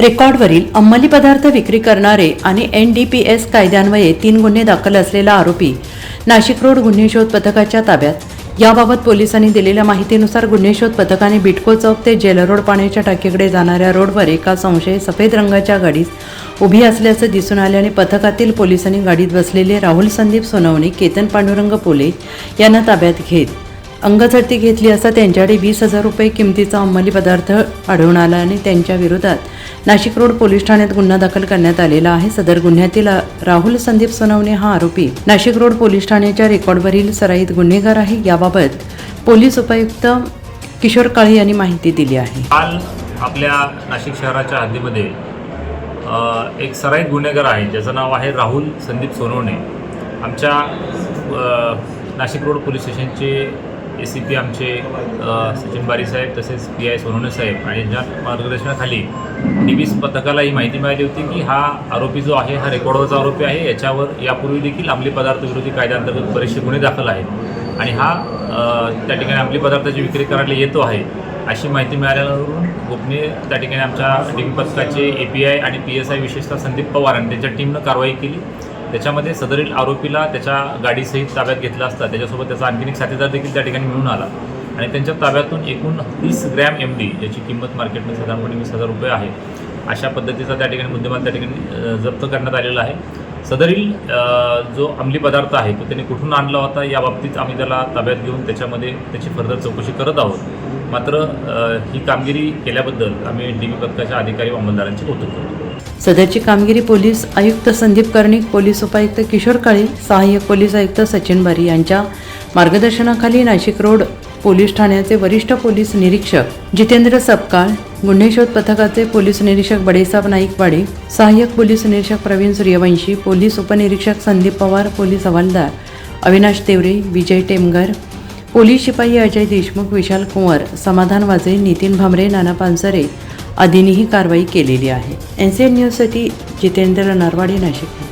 रेकॉर्डवरील अंमली पदार्थ विक्री करणारे आणि एन डी पी एस कायद्यान्वये तीन गुन्हे दाखल असलेला आरोपी नाशिक रोड गुन्हे शोध पथकाच्या ताब्यात. याबाबत पोलिसांनी दिलेल्या माहितीनुसार गुन्हे शोध पथकाने बिटको चौक ते जेल रोड पाण्याच्या टाकीकडे जाणाऱ्या रोडवर एका संशय सफेद रंगाच्या गाडीत उभी असल्याचं दिसून आल्याने पथकातील पोलिसांनी गाडीत बसलेले राहुल संदीप सोनवणे केतन पांडुरंग पोले यांना ताब्यात घेत अंगझडती घेतली असता त्यांच्याकडे वीस हजार रुपये किमतीचा अंमली पदार्थ आढळून आला आणि त्यांच्या विरोधात नाशिक रोड पोलीस ठाण्यात गुन्हा दाखल करण्यात आलेला आहे. सदर गुन्ह्यातील राहुल संदीप सोनवणे हा आरोपी नाशिक रोड पोलीस ठाण्याच्या रेकॉर्डवरील सराईत गुन्हेगार आहे. याबाबत पोलीस उपायुक्त किशोर काळे यांनी माहिती दिली आहे. काल आपल्या नाशिक शहराच्या हद्दीमध्ये एक सराईत गुन्हेगार आहे. ज्याचं नाव आहे राहुल संदीप सोनवणे. आमच्या नाशिक रोड पोलीस स्टेशनचे ए सी पी आमचे सचिन बारी साहेब तसेच पी आय सोनवणे साहेब आणि ज्या मार्गदर्शनाखाली डी बी पथकाला ही माहिती मिळाली होती की हा आरोपी जो आहे हा रेकॉर्डवरचा आरोपी आहे. याच्यावर यापूर्वी देखील अंमली पदार्थ विरोधी कायद्याअंतर्गत बरेचसे गुन्हे दाखल आहेत. आणि हा त्या ठिकाणी अंमली पदार्थाची विक्री करायला येतो आहे अशी माहिती मिळाल्यावरून गोपनीय त्या ठिकाणी आमच्या डी पथकाचे ए पी आय आणि पी एस आय विशेषतः संदीप पवार आणि त्यांच्या टीमनं कारवाई केली. त्याच्यामध्ये सदरील आरोपीला त्याच्या गाडीसहित ताब्यात घेतला असता. त्याच्यासोबत त्याचा आणखीन एक साथीदार देखील त्या ठिकाणी मिळून आला. आणि त्यांच्या ताब्यातून एकूण तीस ग्रॅम एम डी याची किंमत मार्केटमध्ये साधारणपणे वीस हजार रुपये आहे अशा पद्धतीचा त्या ठिकाणी मुद्देमाल त्या ठिकाणी जप्त करण्यात आलेला आहे. सदरील जो अंमली पदार्थ आहे तो त्यांनी कुठून आणला होता या बाबतीत आम्ही त्याला ताब्यात घेऊन त्याच्यामध्ये त्याची फर्दर चौकशी करत आहोत. मात्र ही कामगिरी केल्याबद्दल आम्ही डी बी पथकाच्या अधिकारी व अंमलदारांचे कौतुक करतो. सदरची कामगिरी पोलीस आयुक्त संदीप कर्णिक पोलीस उपायुक्त किशोर काळे सहाय्यक पोलीस आयुक्त सचिन बारी यांच्या मार्गदर्शनाखाली नाशिक रोड पोलीस ठाण्याचे वरिष्ठ पोलीस निरीक्षक जितेंद्र सपकाळ गुन्हे शोध पथकाचे पोलीस निरीक्षक बडेसाब नाईकवाडे सहाय्यक पोलीस निरीक्षक प्रवीण सूर्यवंशी पोलीस उपनिरीक्षक संदीप पवार पोलीस हवालदार अविनाश तेवरे विजय टेमगर पोलीस शिपाई अजय देशमुख विशाल कुंवर समाधान वाजे नितीन भामरे नाना पानसरे आदींनी ही कारवाई केलेली आहे. एन सी एन न्यूजसाठी जितेंद्र नरवाडे नाशिक.